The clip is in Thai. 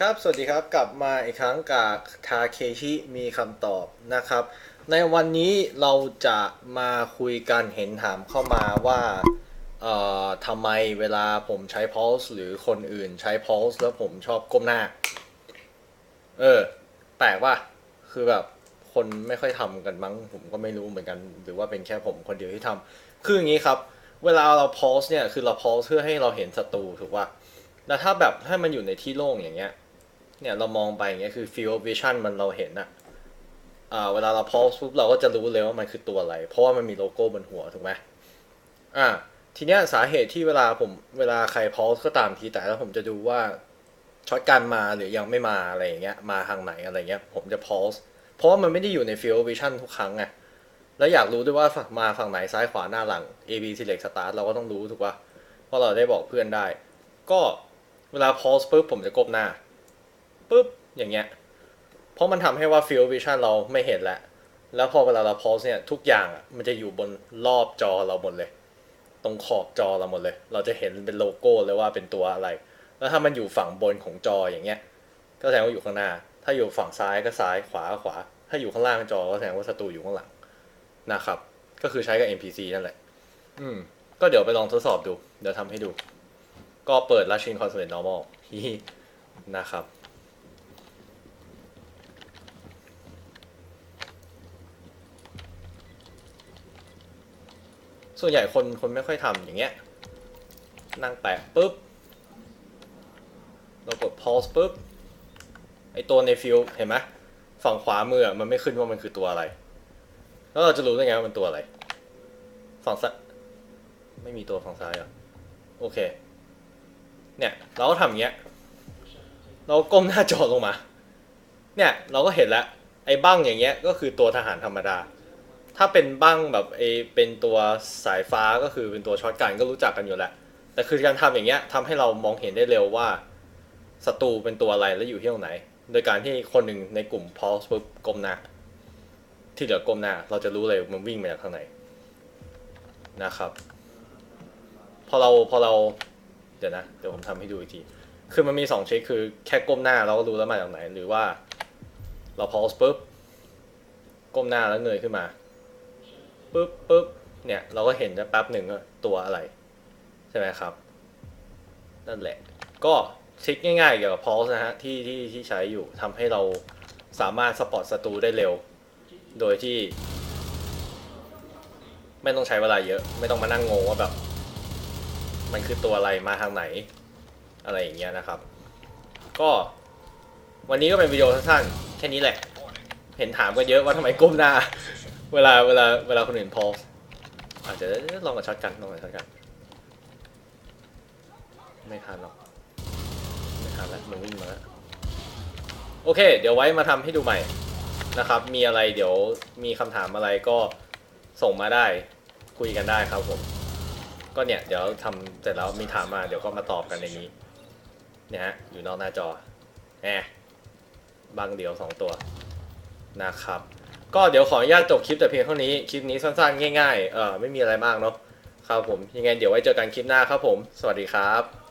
ครับ สวัสดีครับ กลับมาอีกครั้งกับทาเคชิมีคำตอบนะครับ ในวันนี้เราจะมาคุยกันเห็นถามเข้ามาว่า เอ่อทำไมเวลาผมใช้ pulse หรือคนอื่นใช้ pulse แล้วผมชอบก้มหน้า เออ แปลกว่า คือแบบคนไม่ค่อยทำกันมั้ง ผมก็ไม่รู้เหมือนกัน หรือว่าเป็นแค่ผมคนเดียวที่ทำ คืออย่างนี้ครับ เวลาเรา pulse เนี่ย คือเรา pulse เพื่อให้เราเห็นศัตรูถูกป่ะแล้วถ้าแบบถ้ามันอยู่ในที่โล่งอย่างเงี้ย เนี่ยเรามองไปอย่างเงี้ยคือ field of vision มันเราเห็นอะอ่าเวลาเรา pulse ปุ๊บเราก็จะรู้เลยว่ามันคือตัวอะไร เพราะว่ามันมีโลโก้บนหัวถูกไหมอ่าทีเนี้ยสาเหตุที่เวลาผมเวลาใคร pulse ก็ตามทีแต่แล้วผมจะดูว่าช็อตกันมาหรือยังไม่มาอะไรอย่างเงี้ยมาทางไหนอะไรเงี้ยผมจะ pulse เพราะว่ามันไม่ได้อยู่ใน field of vision ทุกครั้งไงแล้วอยากรู้ด้วยว่าฝั่งมาฝั่งไหนซ้ายขวาหน้าหลัง A B select start เราก็ต้องรู้ถูกป่ะเพราะเราได้บอกเพื่อนได้ ก็เวลา pulse ปุ๊บผมจะก้มหน้า ปุ๊บอย่างเงี้ยเพราะมันทำให้ว่า field vision เราไม่เห็นแล้วแล้วพอเวลาเรา pause เนี่ยทุกอย่างอะมันจะอยู่บนรอบจอเราหมดเลย ตรงขอบจอเราหมดเลย เราจะเห็นเป็นโลโก้เลยว่าเป็นตัวอะไร แล้วถ้ามันอยู่ฝั่งบนของจออย่างเงี้ย ก็แสดงว่าอยู่ข้างหน้า ถ้าอยู่ฝั่งซ้ายก็ซ้ายขวาขวา ถ้าอยู่ข้างล่างจอก็แสดงว่าศัตรูอยู่ข้างหลังนะครับ ก็คือใช้กับ NPC นั่นแหละ อืม ก็เดี๋ยวไปลองทดสอบดู เดี๋ยวทำให้ดู ก็เปิด Rushing Constraint Normal นะครับ ส่วนใหญ่คนคนไม่ค่อยทำอย่างเงี้ย นั่งแปะปุ๊บ เรากด pause ปุ๊บ ไอตัวในฟิลเห็นไหมฝั่งขวามือมันไม่ขึ้นว่ามันคือตัวอะไร แล้วเราจะรู้ได้ไงว่ามันตัวอะไร ฝั่งซ้ายไม่มีตัวฝั่งซ้ายหรอะโอเค เนี่ย เราก็ทำอย่างเงี้ย เราก้มหน้าจอลงมา เนี่ย เราก็เห็นแล้วไอ้บั้งอย่างเงี้ยก็คือตัวทหารธรรมดา ถ้าเป็นบั้งแบบเอเป็นตัวสายฟ้าก็คือเป็นตัวช็อตกันก็รู้จักกันอยู่แหล้วแต่คือการทำอย่างเงี้ยทำให้เรามองเห็นได้เร็วว่าศัตรูเป็นตัวอะไรและอยู่ที่ตรงไหน โดยการที่คนหนึ่งในกลุ่ม pause ปุ๊บก้มหน้า ที่เหลือก้มหน้า เราจะรู้เลยมันวิ่งมาจากทางไหนนะครับ พอเราพอเราเดี๋ยวนะเดี๋ยวผมทำให้ดูอีกทีคือมันมีสองเช็คคือแค่ก้มหน้าเราก็รู้แล้วมาจากไหน หรือว่า เรา pause ปุ๊บก้มหน้าแล้วเงยขึ้นมา ปุ๊บปุ๊บเนี่ยเราก็เห็นแป๊บหนึ่งตัวอะไร ใช่ไหมครับ นั่นแหละ ก็ทริคง่ายๆเกี่ยวกับ pulse นะฮะที่ที่ที่ใช้อยู่ทำให้เราสามารถสปอร์ตศัตรูได้เร็ว โดยที่ ไม่ต้องใช้เวลาเยอะ ไม่ต้องมานั่งงงว่าแบบ มันคือตัวอะไรมาทางไหน อะไรอย่างเงี้ยนะครับ ก็วันนี้ก็เป็นวิดีโอสั้นๆแค่นี้แหละ เห็นถามกันเยอะว่าทำไมก้มหน้า เวลาเวลาเวลาคนอื่น pause อาจจะลองกับช็อตกันลองกับช็อตกัน ไม่ทันหรอก ไม่ทันแล้วมันวิ่งมาแล้ว โอเค เดี๋ยวไว้มาทำให้ดูใหม่นะครับ มีอะไรเดี๋ยวมีคำถามอะไรก็ส่งมาได้คุยกันได้ครับผม ก็เนี่ย เดี๋ยวทำเสร็จแล้วมีถามมาเดี๋ยวก็มาตอบกันในนี้เนี่ยฮะอยู่นอกหน้าจอแหมบังเดียวสองตัวนะครับ ก็เดี๋ยวขออนุญาตจบคลิปแต่เพียงเท่านี้ คลิปนี้สั้นๆ ง่ายๆ เออไม่มีอะไรมากเนาะ ครับผม ยังไงเดี๋ยวไว้เจอกันคลิปหน้าครับผม สวัสดีครับ